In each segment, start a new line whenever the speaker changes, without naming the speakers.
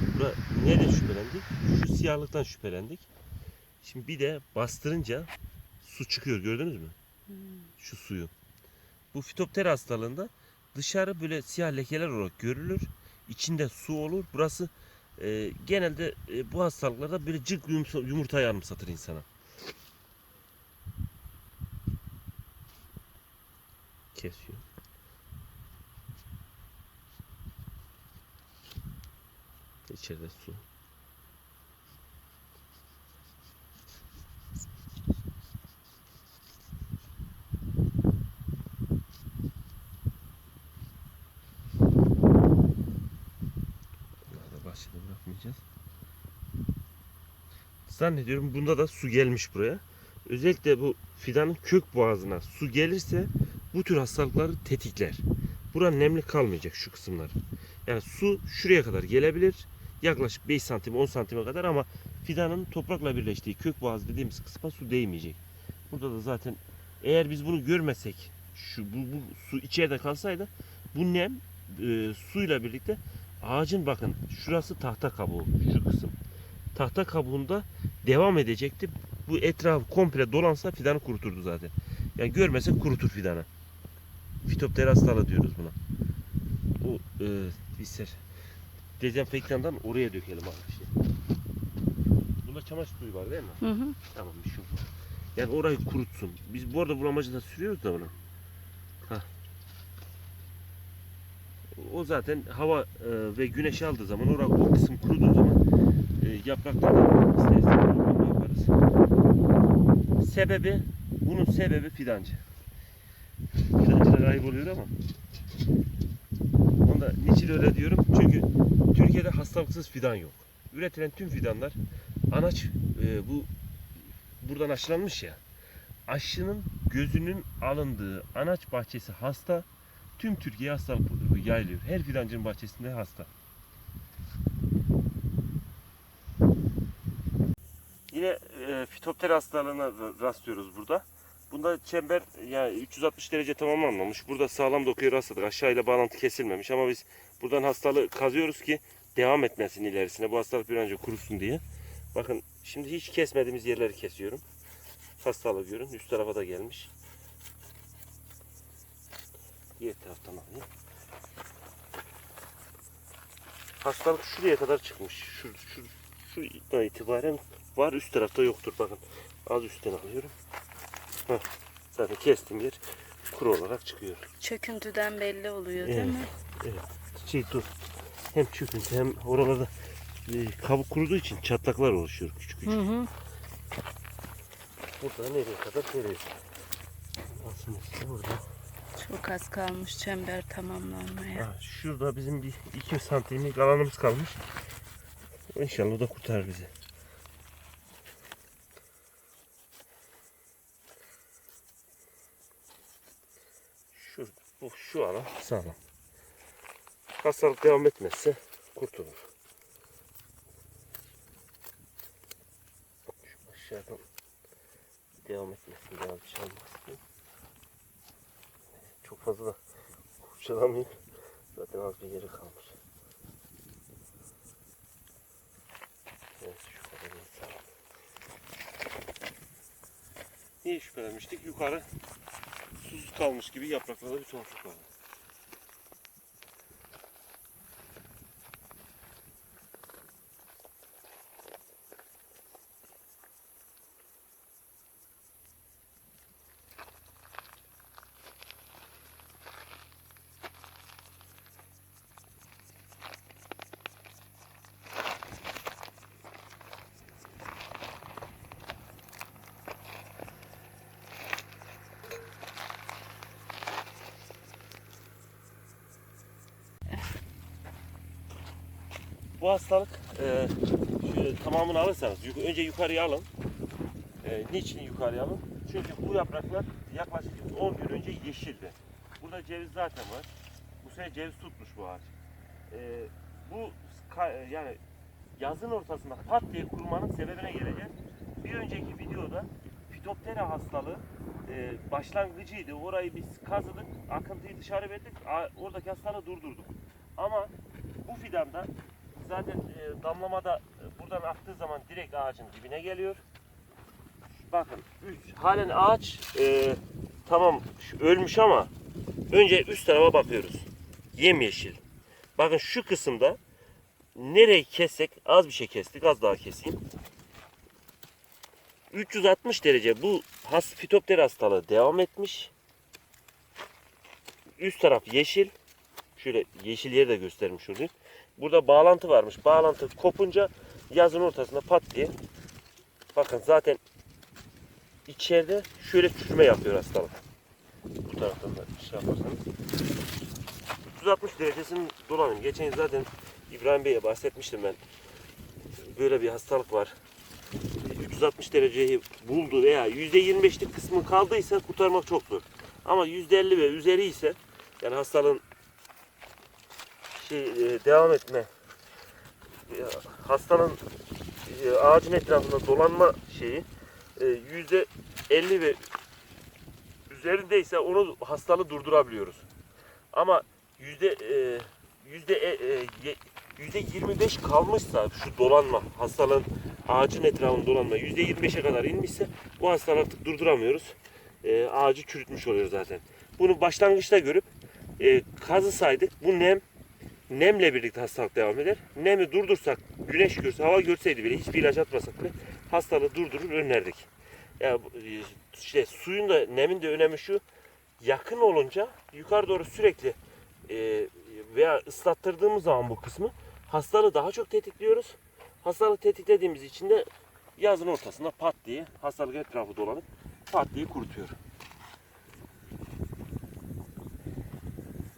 Bura nerede şüphelendik? Şu siyahlıktan şüphelendik. Şimdi bir de bastırınca su çıkıyor gördünüz mü? Şu suyu. Bu fitoptera hastalığında dışarı böyle siyah lekeler olarak görülür. İçinde su olur. Burası e, genelde e, bu hastalıklarda böyle cık yumurta, yumurtayı anımsatır insana. Kesiyor. İçeride su. Bahçede bırakmayacağız. Zannediyorum bunda da su gelmiş buraya. Özellikle bu fidanın kök boğazına su gelirse bu tür hastalıkları tetikler. Bura nemli kalmayacak şu kısımlar. Yani su şuraya kadar gelebilir. Yaklaşık 5 santim 10 santime kadar ama fidanın toprakla birleştiği kök boğazı dediğimiz kısma su değmeyecek. Burada da zaten eğer biz bunu görmesek şu bu, bu su içeride kalsaydı bu nem e, suyla birlikte ağacın bakın şurası tahta kabuğu şu kısım. Tahta kabuğunda devam edecekti. Bu etrafı komple dolansa fidanı kuruturdu zaten. Yani görmesek kurutur fidanı. Fitoptera hastalığı diyoruz buna. O e, ister. Dezenfektandan oraya dökelim abi işte. Bunda çamaşır suyu var değil mi?
Hı hı.
Tamam bir şey olmaz. Yani orayı kurutsun. Biz bu arada bulamacı sürüyoruz da bunu. Hah. O zaten hava e, ve güneş aldığı zaman orada o kısım kuruduğu zaman e, yapraklardan istersen yaparız. Sebebi bunun sebebi fidancı. Fidancılar ayıp oluyor ama. Onda niçin öyle diyorum? Çünkü Türkiye'de hastalıksız fidan yok. Üretilen tüm fidanlar anaç e, bu buradan aşılanmış ya. Aşının gözünün alındığı anaç bahçesi hasta. Tüm Türkiye hastalık yayılıyor. Her fidancının bahçesinde hasta. Yine e, fitoptera hastalığına ra- rastlıyoruz burada. Bunda çember yani 360 derece tamamlanmamış. Burada sağlam dokuya rastladık. Aşağıyla bağlantı kesilmemiş ama biz buradan hastalığı kazıyoruz ki devam etmesin ilerisine. Bu hastalık bir önce kurusun diye. Bakın şimdi hiç kesmediğimiz yerleri kesiyorum. Hastalığı görün. Üst tarafa da gelmiş. Diğer taraftan alayım. Hastalık şuraya kadar çıkmış. Şu, şu, şu itibaren var. Üst tarafta yoktur. Bakın az üstten alıyorum. Heh, zaten kestim yer kuru olarak çıkıyor.
Çöküntüden belli oluyor değil
Evet.
mi?
Evet. Şey dur. Hem çöküntü hem oralarda e, kabuk kuruduğu için çatlaklar oluşuyor küçük küçük.
Hı hı.
Burada nereye kadar nereye? Aslında burada.
Çok az kalmış çember tamamlanmaya.
Ha, şurada bizim bir 2 santimlik alanımız kalmış. İnşallah o da kurtarır bizi. Şurada, bu şu alan sağlam. Hastalık devam etmezse kurtulur. Şu aşağıdan devam etmesin şey olmaz. Çok fazla da kurcalamayayım. Zaten az bir yeri kalmış. Evet. Niye şüphelenmiştik? Yukarı susuz kalmış gibi yapraklarda bir tuhaflık var. Bu hastalık e, şu, tamamını alırsanız yuk- önce yukarıya alın. E, niçin yukarıya alın? Çünkü bu yapraklar yaklaşık 10 gün önce yeşildi. Burada ceviz zaten var. Bu sene ceviz tutmuş bu ağaç. E, bu yani yazın ortasında pat diye kurumanın sebebine geleceğiz. Bir önceki videoda fitoptera hastalığı e, başlangıcıydı. Orayı biz kazıdık, akıntıyı dışarı verdik, oradaki hastalığı durdurduk. Ama bu fidanda zaten e, damlamada e, buradan aktığı zaman direkt ağacın dibine geliyor. Bakın üst, halen ağaç e, tamam ölmüş ama önce üst tarafa bakıyoruz. Yemyeşil. Bakın şu kısımda nereyi kessek az bir şey kestik az daha keseyim. 360 derece bu has fitopteri hastalığı devam etmiş. Üst taraf yeşil. Şöyle yeşil yeri de göstermiş olayım. Burada bağlantı varmış. Bağlantı kopunca yazın ortasında pat diye. Bakın zaten içeride şöyle çürüme yapıyor hastalık. Bu taraftan da şey yaparsanız. 360 derecesini dolanın. Geçen zaten İbrahim Bey'e bahsetmiştim ben. Böyle bir hastalık var. 360 dereceyi buldu veya %25'lik kısmı kaldıysa kurtarmak çok zor. Ama %50 ve üzeri ise yani hastalığın şey e, devam etme e, hastanın e, ağacın etrafında dolanma şeyi e, yüzde 50 ve üzerindeyse onu hastalığı durdurabiliyoruz. Ama yüzde e, yüzde e, yüzde 25 kalmışsa şu dolanma hastalığın ağacın etrafında dolanma yüzde 25'e kadar inmişse bu hastalığı artık durduramıyoruz. E, ağacı çürütmüş oluyor zaten. Bunu başlangıçta görüp e, kazı. Bu nem nemle birlikte hastalık devam eder. Nemi durdursak, güneş görse, hava görseydi bile hiçbir ilaç atmasak bile hastalığı durdurur önlerdik. Yani bu, e, işte suyun da nemin de önemi şu. Yakın olunca yukarı doğru sürekli e, veya ıslattırdığımız zaman bu kısmı hastalığı daha çok tetikliyoruz. Hastalığı tetiklediğimiz için de yazın ortasında pat diye hastalık etrafı dolanıp pat diye kurutuyor.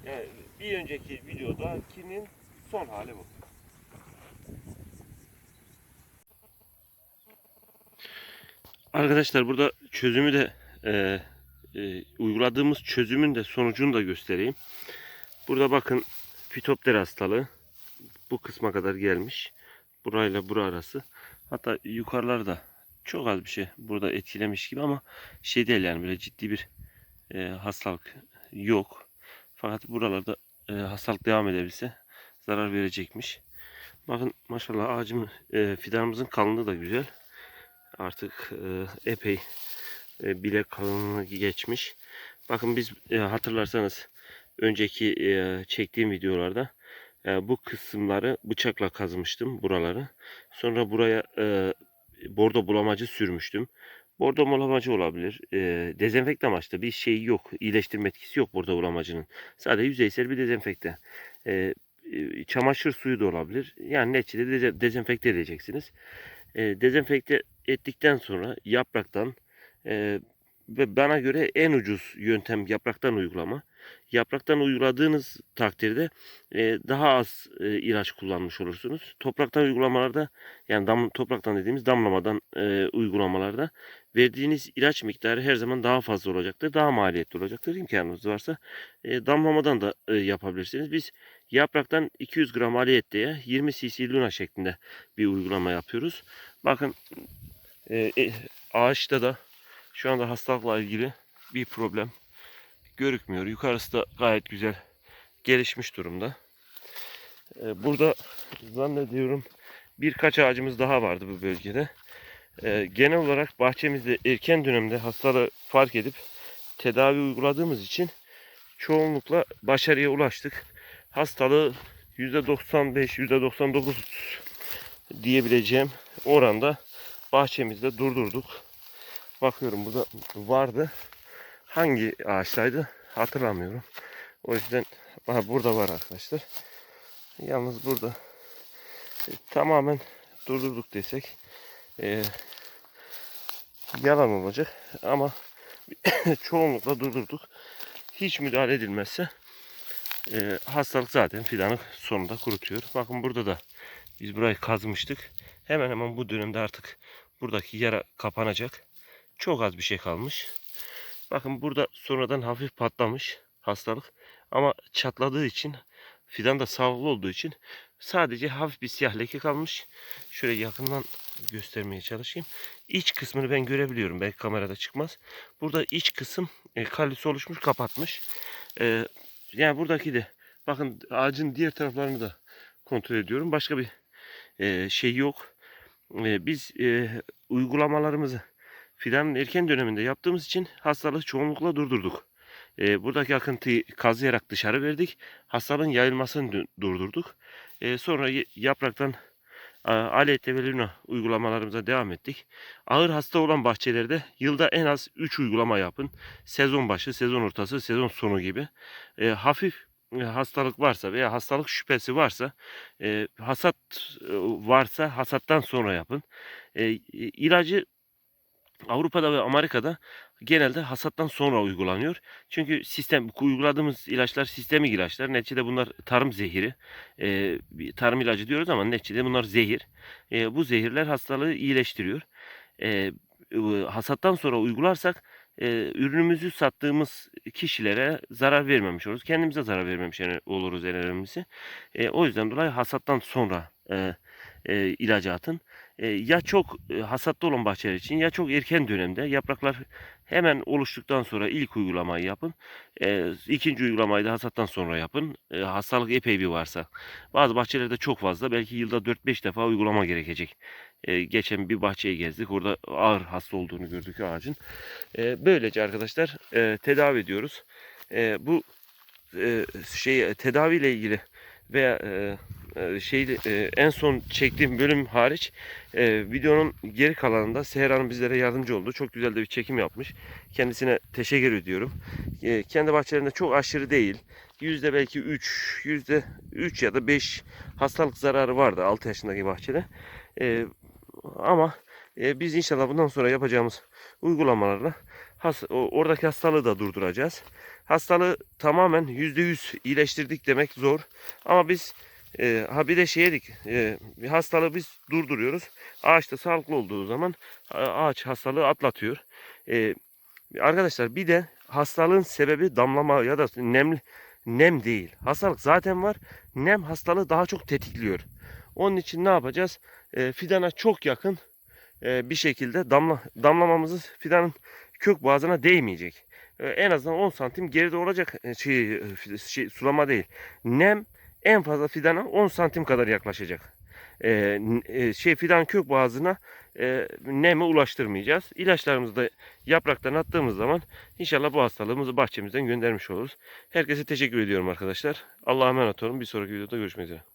Evet, bir önceki videodakinin son hali bu. Arkadaşlar burada çözümü de e, e, uyguladığımız çözümün de sonucunu da göstereyim. Burada bakın fitopter hastalığı bu kısma kadar gelmiş. Burayla bura arası. Hatta yukarılarda çok az bir şey burada etkilemiş gibi ama şey değil yani böyle ciddi bir e, hastalık yok. Fakat buralarda e, hastalık devam edebilse zarar verecekmiş. Bakın maşallah ağacım e, fidanımızın kalınlığı da güzel. Artık e, epey e, bile kalınlığı geçmiş. Bakın biz e, hatırlarsanız önceki e, çektiğim videolarda e, bu kısımları bıçakla kazmıştım buraları. Sonra buraya e, bordo bulamacı sürmüştüm. Bordo bulamacı olabilir. E, dezenfekte amaçlı bir şey yok. İyileştirme etkisi yok bordo bulamacının. Sadece yüzeysel bir dezenfekte. E, e, çamaşır suyu da olabilir. Yani neticede deze- dezenfekte edeceksiniz. E, dezenfekte ettikten sonra yapraktan e, ve bana göre en ucuz yöntem yapraktan uygulama. Yapraktan uyguladığınız takdirde e, daha az e, ilaç kullanmış olursunuz. Topraktan uygulamalarda yani dam, topraktan dediğimiz damlamadan e, uygulamalarda verdiğiniz ilaç miktarı her zaman daha fazla olacaktır. Daha maliyetli olacaktır. İmkanınız varsa e, damlamadan da e, yapabilirsiniz. Biz yapraktan 200 gram aliyette 20 cc luna şeklinde bir uygulama yapıyoruz. Bakın e, e, ağaçta da şu anda hastalıkla ilgili bir problem görükmüyor. Yukarısı da gayet güzel gelişmiş durumda. E, burada zannediyorum birkaç ağacımız daha vardı bu bölgede. E, genel olarak bahçemizde erken dönemde hastalığı fark edip tedavi uyguladığımız için çoğunlukla başarıya ulaştık. Hastalığı %95, %99 diyebileceğim oranda bahçemizde durdurduk. Bakıyorum burada vardı. Hangi ağaçtaydı hatırlamıyorum. O yüzden aha, burada var arkadaşlar. Yalnız burada e, tamamen durdurduk desek e, yalan olacak ama çoğunlukla durdurduk. Hiç müdahale edilmezse e, hastalık zaten fidanı sonunda kurutuyor. Bakın burada da biz burayı kazmıştık. Hemen hemen bu dönemde artık buradaki yara kapanacak. Çok az bir şey kalmış. Bakın burada sonradan hafif patlamış hastalık. Ama çatladığı için fidan da sağlıklı olduğu için sadece hafif bir siyah leke kalmış. Şöyle yakından göstermeye çalışayım. İç kısmını ben görebiliyorum. Belki kamerada çıkmaz. Burada iç kısım e, kallisi oluşmuş kapatmış. E, yani buradaki de bakın ağacın diğer taraflarını da kontrol ediyorum. Başka bir e, şey yok. E, biz e, uygulamalarımızı fidanın erken döneminde yaptığımız için hastalığı çoğunlukla durdurduk. E, buradaki akıntıyı kazıyarak dışarı verdik. Hastalığın yayılmasını durdurduk. E, sonra yapraktan a- Ale Tevelina uygulamalarımıza devam ettik. Ağır hasta olan bahçelerde yılda en az 3 uygulama yapın. Sezon başı, sezon ortası, sezon sonu gibi. E, hafif hastalık varsa veya hastalık şüphesi varsa, e, hasat e, varsa hasattan sonra yapın. E, ilacı Avrupa'da ve Amerika'da genelde hasattan sonra uygulanıyor. Çünkü sistem uyguladığımız ilaçlar sistemik ilaçlar. Neticede bunlar tarım zehiri. E, tarım ilacı diyoruz ama neticede bunlar zehir. E, bu zehirler hastalığı iyileştiriyor. E, hasattan sonra uygularsak e, ürünümüzü sattığımız kişilere zarar vermemiş oluruz. Kendimize zarar vermemiş oluruz en önemlisi. E, o yüzden dolayı hasattan sonra e, e, ilacı atın. E, ya çok e, hasatta olan bahçeler için ya çok erken dönemde yapraklar hemen oluştuktan sonra ilk uygulamayı yapın. E, ikinci uygulamayı da hasattan sonra yapın. E, hastalık epey bir varsa. Bazı bahçelerde çok fazla belki yılda 4-5 defa uygulama gerekecek. Geçen bir bahçeyi gezdik. Orada ağır hasta olduğunu gördük ağacın. Böylece arkadaşlar e, tedavi ediyoruz. Bu e, şey tedaviyle ilgili veya şey en son çektiğim bölüm hariç e, videonun geri kalanında Seher Hanım bizlere yardımcı oldu. Çok güzel de bir çekim yapmış. Kendisine teşekkür ediyorum. E, kendi bahçelerinde çok aşırı değil. Yüzde belki 3, yüzde 3 ya da 5 hastalık zararı vardı 6 yaşındaki bahçede. Ama biz inşallah bundan sonra yapacağımız uygulamalarla oradaki hastalığı da durduracağız. Hastalığı tamamen %100 iyileştirdik demek zor. Ama biz e, ha bir de şey dedik, e, bir hastalığı biz durduruyoruz. Ağaçta sağlıklı olduğu zaman ağaç hastalığı atlatıyor. E, arkadaşlar bir de hastalığın sebebi damlama ya da nem nem değil. Hastalık zaten var. Nem hastalığı daha çok tetikliyor. Onun için ne yapacağız? E, fidana çok yakın e, bir şekilde damla damlamamızı fidanın kök boğazına değmeyecek. E, en azından 10 santim geride olacak e, şey, e, şey, sulama değil. Nem en fazla fidana 10 santim kadar yaklaşacak. E, n- e, şey fidan kök boğazına e, nemi ulaştırmayacağız. İlaçlarımızı da yapraktan attığımız zaman inşallah bu hastalığımızı bahçemizden göndermiş oluruz. Herkese teşekkür ediyorum arkadaşlar. Allah'a emanet olun. Bir sonraki videoda görüşmek üzere.